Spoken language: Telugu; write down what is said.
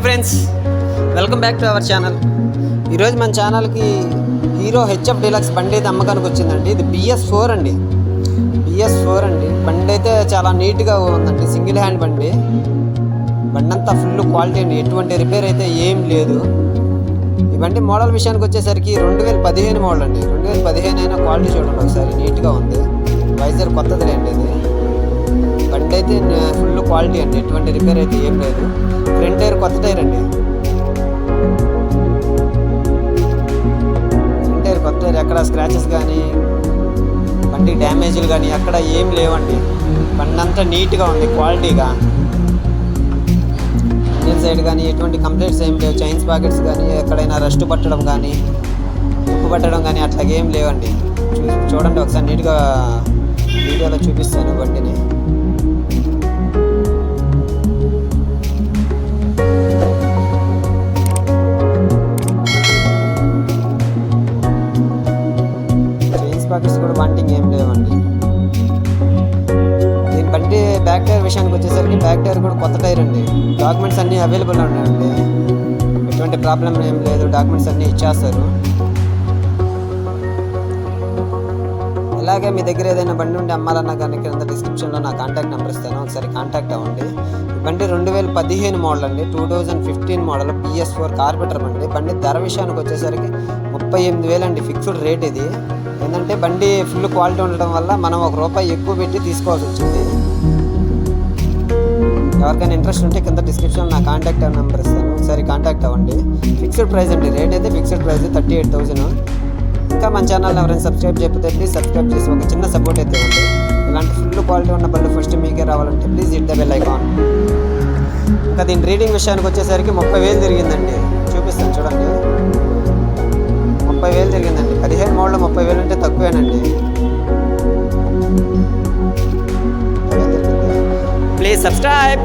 Hi friends. Welcome back to our channel. ఈరోజు మన ఛానల్కి హీరో హెచ్ఎఫ్ డీలక్స్ బండి అయితే అమ్మకానికి వచ్చిందండి. ఇది బిఎస్ ఫోర్ అండి. బిఎస్ ఫోర్ అండి. బండి అయితే చాలా నీట్గా ఉందండి. సింగిల్ హ్యాండ్ బండి. బండి అంతా ఫుల్ క్వాలిటీ అండి. ఎటువంటి రిపేర్ అయితే ఏం లేదు. ఈ బండి మోడల్ విషయానికి వచ్చేసరికి రెండు వేల పదిహేను మోడల్ అండి. రెండు వేల పదిహేను అయినా క్వాలిటీ చూడండి ఒకసారి. నీట్గా ఉంది. వైజర్ కొత్తది లేండి ఇది. బండి అయితే ఫుల్ క్వాలిటీ అండి. ఎటువంటి రిపేర్ అయితే ఏం లేదు. కొత్త టైర్ అండి ఫ్రంట్ టైర్ కొత్త టైర్ ఎక్కడ స్క్రాచెస్ కానీ బండి డ్యామేజ్లు కానీ ఎక్కడ ఏం లేవండి. బండి అంతా నీట్గా ఉంది క్వాలిటీగా. ఇంజిన్ సైడ్ కానీ ఎటువంటి కంప్లైంట్స్ ఏం లేవు. చైన్స్ పాకెట్స్ కానీ ఎక్కడైనా రస్ట్ పట్టడం కానీ ఉప్పు పట్టడం కానీ అట్లాగేం లేవండి. చూ చూడండి ఒకసారి నీట్గా వీడియోలో చూపిస్తాను బండిని. చైన్స్ కూడా వాంటింగ్ ఏం లేవండి. దీని బండి బ్యాక్ టైర్ విషయానికి వచ్చేసరికి బ్యాక్ టైర్ కూడా కొత్త టైర్ అండి. డాక్యుమెంట్స్ అన్నీ అవైలబుల్ ఉన్నాయండి. ఎటువంటి ప్రాబ్లం ఏం లేదు. డాక్యుమెంట్స్ అన్నీ ఇచ్చేస్తారు. ఇలాగే మీ దగ్గర ఏదైనా బండి ఉండి అమ్మాలన్నా కానీ కింద డిస్క్రిప్షన్లో నా కాంటాక్ట్ నెంబర్ ఇస్తాను. ఒకసారి కాంటాక్ట్ అవ్వండి. బండి రెండు వేల పదిహేను మోడల్ అండి two thousand fifteen model PS four carburettor బండి బండి ధర విషయానికి వచ్చేసరికి ముప్పై ఎనిమిది వేలు అండి ఫిక్స్డ్ రేట్ ఇది. ఏంటంటే బండి ఫుల్ క్వాలిటీ ఉండడం వల్ల మనం ఒక రూపాయి ఎక్కువ పెట్టి తీసుకోవాల్సి వచ్చింది. ఎవరికైనా ఇంట్రెస్ట్ ఉంటే కింద డిస్క్రిప్షన్ నా కాంటాక్ట్ నెంబర్ ఇస్తాను. ఒకసారి కాంటాక్ట్ అవ్వండి. ఫిక్స్డ్ ప్రైస్ అండి. రేట్ అయితే fixed price thirty eight thousand ఇంకా మన ఛానల్ ఎవరైనా సబ్స్క్రైబ్ చేయకపోతే ప్లీజ్ సబ్స్క్రైబ్ చేసి ఒక చిన్న సపోర్ట్ అయితే ఉంది ఇలాంటి ఫుల్ క్వాలిటీ ఉన్న బళ్ళు ఫస్ట్ మీకే రావాలంటే please hit the bell icon ఇంకా దీని రీడింగ్ విషయానికి వచ్చేసరికి ముప్పై వేలు తిరిగిందండి. వేలు అంటే తక్కువేనండి ప్లీజ్ సబ్స్క్రైబ్